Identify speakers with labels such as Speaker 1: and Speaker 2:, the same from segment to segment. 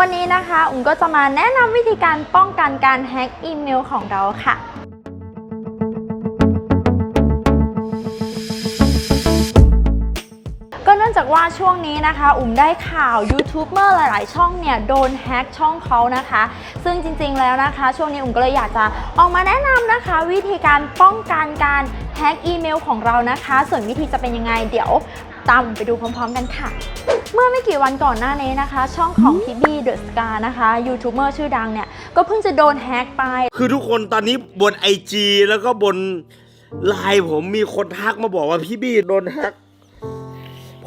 Speaker 1: วันนี้นะคะอุ๋มก็จะมาแนะนำวิธีการป้องกันการแฮ็กอีเมลของเราค่ะ ก็เนื่องจากว่าช่วงนี้นะคะ อุ๋มได้ข่าวยูทูบเบอร์หลาย ๆ ช่องเนี่ยโดนแฮ็กช่องเขานะคะ ซึ่งจริง ๆ แล้วนะคะ ช่วงนี้อุ๋มก็เลยอยากจะออกมาแนะนำนะคะ วิธีการป้องกันการแฮ็กอีเมลของเรานะคะ ส่วนวิธีจะเป็นยังไงเดี๋ยวตามอุ๋มไปดูพร้อม ๆ กันค่ะ เมื่อไม่กี่วันก่อนหน้านี้นะคะ ช่องของพี่บี้เดอะสกานะคะยูทูบเบอร์ชื่อดังเนี่ย ก็เพิ่งจะโดนแฮ็กไป
Speaker 2: คือทุกคนตอนนี้บนไอจีแล้วก็บนไลน์ผมมีคนทักมาบอกว่าพี่บี้โดนแฮ็ก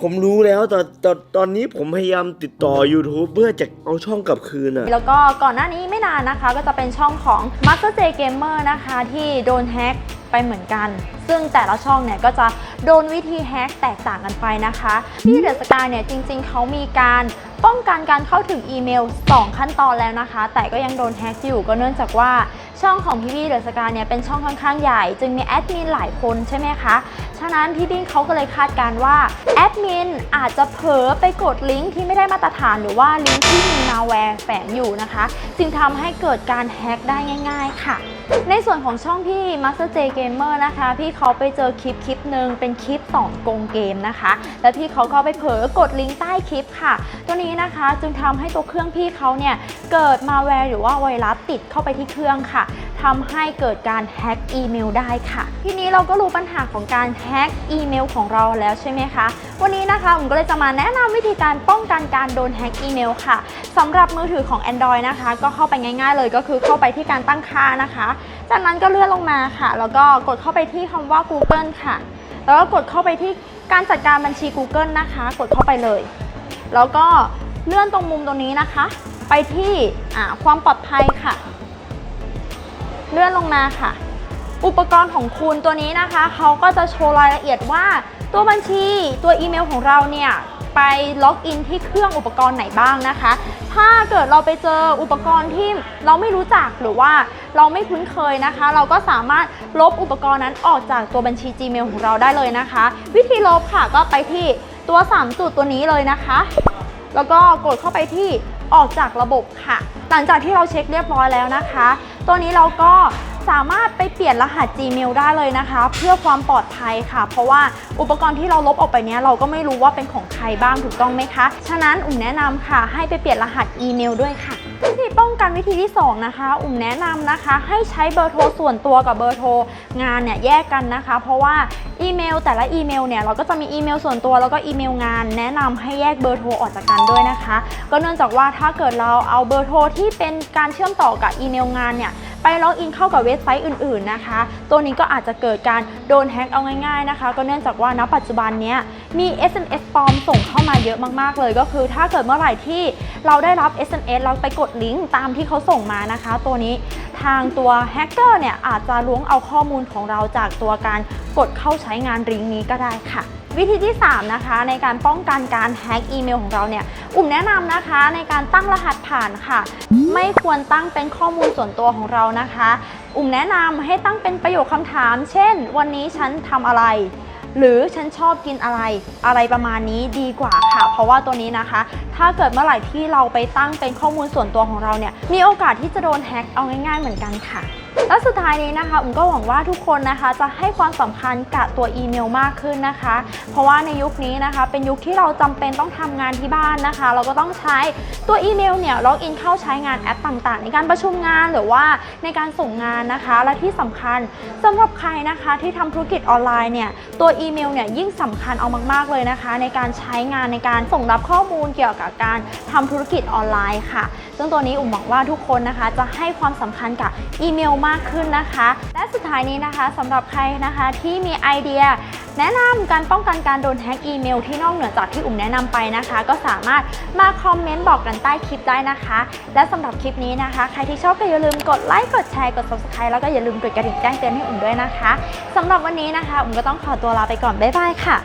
Speaker 2: ผมรู้แล้วแต่ตอนตอนนี้ผมพยายามติดต่อ YouTube เพื่อจะเอาช่องกลับคืนอะ
Speaker 1: แล้วก็ก่อนหน้านี้ไม่นานนะคะ ก็จะเป็นช่องของ Master J Gamer นะคะ ที่โดนแฮ็กไปเหมือนกัน ซึ่งแต่ละช่องเนี่ยก็จะโดนวิธีแฮ็กแตกต่างกันไปนะคะที่เดอะสกาเนี่ยจริง ๆ เขามีการป้องกันการเข้าถึงอีเมล 2 ขั้นตอนแล้วนะคะ แต่ก็ยังโดนแฮ็กอยู่ก็เนื่องจากว่า ช่องของพี่บี้เดอะสกาเนี่ยเป็นช่องค่อนข้างใหญ่ จึงมีแอดมินหลายคนใช่ไหมคะ ฉะนั้นพี่บี้เขาก็เลยคาดการณ์ว่าแอดมินอาจจะเผลอไปกดลิงก์ที่ไม่ได้มาตรฐานหรือว่าลิงก์ที่มีมาแวร์แฝงอยู่นะคะ จึงทำให้เกิดการแฮ็กได้ง่าย ๆ ค่ะ ในส่วนของช่องพี่ Master J Gamer นะคะ พี่เขาไปเจอคลิปคลิปหนึ่งเป็นคลิปสอนโกงเกมนะคะ แล้วพี่เขาก็ไปเผลอกดลิงก์ใต้คลิปค่ะ ตัวนี้นะคะจึงทำให้ตัวเครื่องพี่เขาเนี่ยเกิดมาแวร์หรือว่าไวรัสติดเข้าไปที่เครื่องค่ะ ทำให้เกิดการแฮ็กอีเมลได้ค่ะ ทีนี้เราก็รู้ปัญหาของการแฮ็กอีเมลของเราแล้วใช่ไหมคะ วันนี้นะคะผมก็เลยจะมาแนะนำวิธีการป้องกันการโดนแฮ็กอีเมลค่ะสำหรับมือถือของ Android นะคะ ก็เข้าไปง่าย ๆ เลยก็คือเข้าไปที่การตั้งค่านะคะ จากนั้นก็เลื่อนลงมาค่ะ แล้วก็กดเข้าไปที่คำว่า Google ค่ะ แล้วก็กดเข้าไปที่การจัดการบัญชี Google นะคะ กดเข้าไปเลย แล้วก็เลื่อนตรงมุมตรงนี้นะคะ ไปที่ความปลอดภัยค่ะ เลื่อนลงมาค่ะ อุปกรณ์ของคุณตัวนี้นะคะเขาก็จะโชว์รายละเอียดว่า ตัวบัญชีตัวอีเมลของเราเนี่ยไปล็อกอินที่เครื่องอุปกรณ์ไหนบ้างนะคะ ถ้าเกิดเราไปเจออุปกรณ์ที่เราไม่รู้จักหรือว่าเราไม่คุ้นเคยนะคะ เราก็สามารถลบอุปกรณ์นั้นออกจากตัวบัญชี Gmail ของเราได้เลยนะคะ วิธีลบค่ะก็ไปที่ตัว 3 จุดตัวนี้เลยนะคะ แล้วก็กดเข้าไปที่ออกจากระบบค่ะ หลังจากที่เราเช็คเรียบร้อยแล้วนะคะตัวนี้เราก็ สามารถไปเปลี่ยนรหัส Gmail ได้เลยนะคะ เพื่อความปลอดภัยค่ะ เพราะว่าอุปกรณ์ที่เราลบออกไปเนี้ยเราก็ไม่รู้ว่าเป็นของใครบ้างถูกต้องไหมคะ ฉะนั้นอุ่มแนะนำค่ะให้ไปเปลี่ยนรหัสอีเมลด้วยค่ะวิธีป้องกันวิธีที่ 2 นะคะ อุ่มแนะนำนะคะ ให้ใช้เบอร์โทรส่วนตัวกับเบอร์โทรงานเนี่ยแยกกันนะคะ เพราะว่าอีเมลแต่ละอีเมลเนี่ยเราก็จะมีอีเมลส่วนตัวแล้วก็อีเมลงานแนะนำให้แยกเบอร์โทรออกจากกันด้วยนะคะ ก็เนื่องจากว่าถ้าเกิดเราเอาเบอร์โทรที่เป็นการเชื่อมต่อกับอีเมลงานเนี่ย ไปล็อกอินเข้ากับเว็บไซต์อื่นๆนะคะ ตัวนี้ก็อาจจะเกิดการโดนแฮ็กเอาง่ายๆนะคะ ก็เนื่องจากว่าณปัจจุบันเนี้ยมี SMS ปลอมส่งเข้ามาเยอะมากๆเลย ก็คือถ้าเกิดเมื่อไหร่ที่เราได้รับ SMS แล้วไปกดลิงก์ตามที่เขาส่งมานะคะ ตัวนี้ทางตัวแฮกเกอร์เนี่ยอาจจะล้วงเอาข้อมูลของเราจากตัวการกดเข้าใช้งานลิงก์นี้ก็ได้ค่ะ วิธีที่ 3 นะคะ ในการป้องกันการแฮ็กอีเมลของเราเนี่ยอุ่มแนะนำนะคะในการตั้งรหัสผ่านค่ะ ไม่ควรตั้งเป็นข้อมูลส่วนตัวของเรานะคะ อุ่มแนะนำให้ตั้งเป็นประโยคคำถาม เช่น วันนี้ฉันทำอะไร หรือฉันชอบกินอะไรอะไรประมาณนี้ดีกว่าค่ะ เพราะว่าตัวนี้นะคะ ถ้าเกิดเมื่อไหร่ที่เราไปตั้งเป็นข้อมูลส่วนตัวของเราเนี่ยมีโอกาสที่จะโดนแฮ็กเอาง่ายๆเหมือนกันค่ะและสุดท้ายนี้นะคะอุ่มก็หวังว่าทุกคนนะคะจะให้ความสำคัญกับตัวอีเมลมากขึ้นนะคะ เพราะว่าในยุคนี้นะคะ เป็นยุคที่เราจำเป็นต้องทำงานที่บ้านนะคะ เราก็ต้องใช้ตัวอีเมลเนี่ยล็อกอินเข้าใช้งานแอปต่างๆ ในการประชุมงานหรือว่าในการส่งงานนะคะ และที่สำคัญสำหรับใครนะคะที่ทำธุรกิจออนไลน์เนี่ยตัวอีเมลเนี่ยยิ่งสำคัญเอามาก ๆ เลยนะคะ ในการใช้งานในการส่งรับข้อมูลเกี่ยวกับการทำธุรกิจออนไลน์ค่ะ ซึ่งตัวนี้อุ่มหวังว่าทุกคนนะคะ จะให้ความสำคัญกับอีเมลมากขึ้นนะคะ และสุดท้ายนี้นะคะสำหรับใครนะคะที่มีไอเดีย แนะนำการป้องกันการโดนแฮ็กอีเมลที่นอกเหนือจากที่อุ่มแนะนำไปนะคะ ก็สามารถมาคอมเมนต์บอกกันใต้คลิปได้นะคะ และสำหรับคลิปนี้นะคะ ใครที่ชอบก็อย่าลืมกดไลค์กดแชร์กด subscribe แล้วก็อย่าลืมกดกระดิ่งแจ้งเตือนให้อุ่มด้วยนะคะสำหรับวันนี้นะคะ อุ่มก็ต้องขอตัวลาไปก่อนบ๊ายบายค่ะ